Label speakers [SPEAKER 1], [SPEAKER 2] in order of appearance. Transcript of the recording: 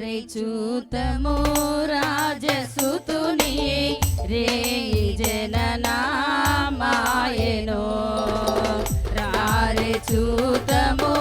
[SPEAKER 1] రారే చూతము రాజసుతుని రే జననామాయనో రారే చూతము రాజసుతుని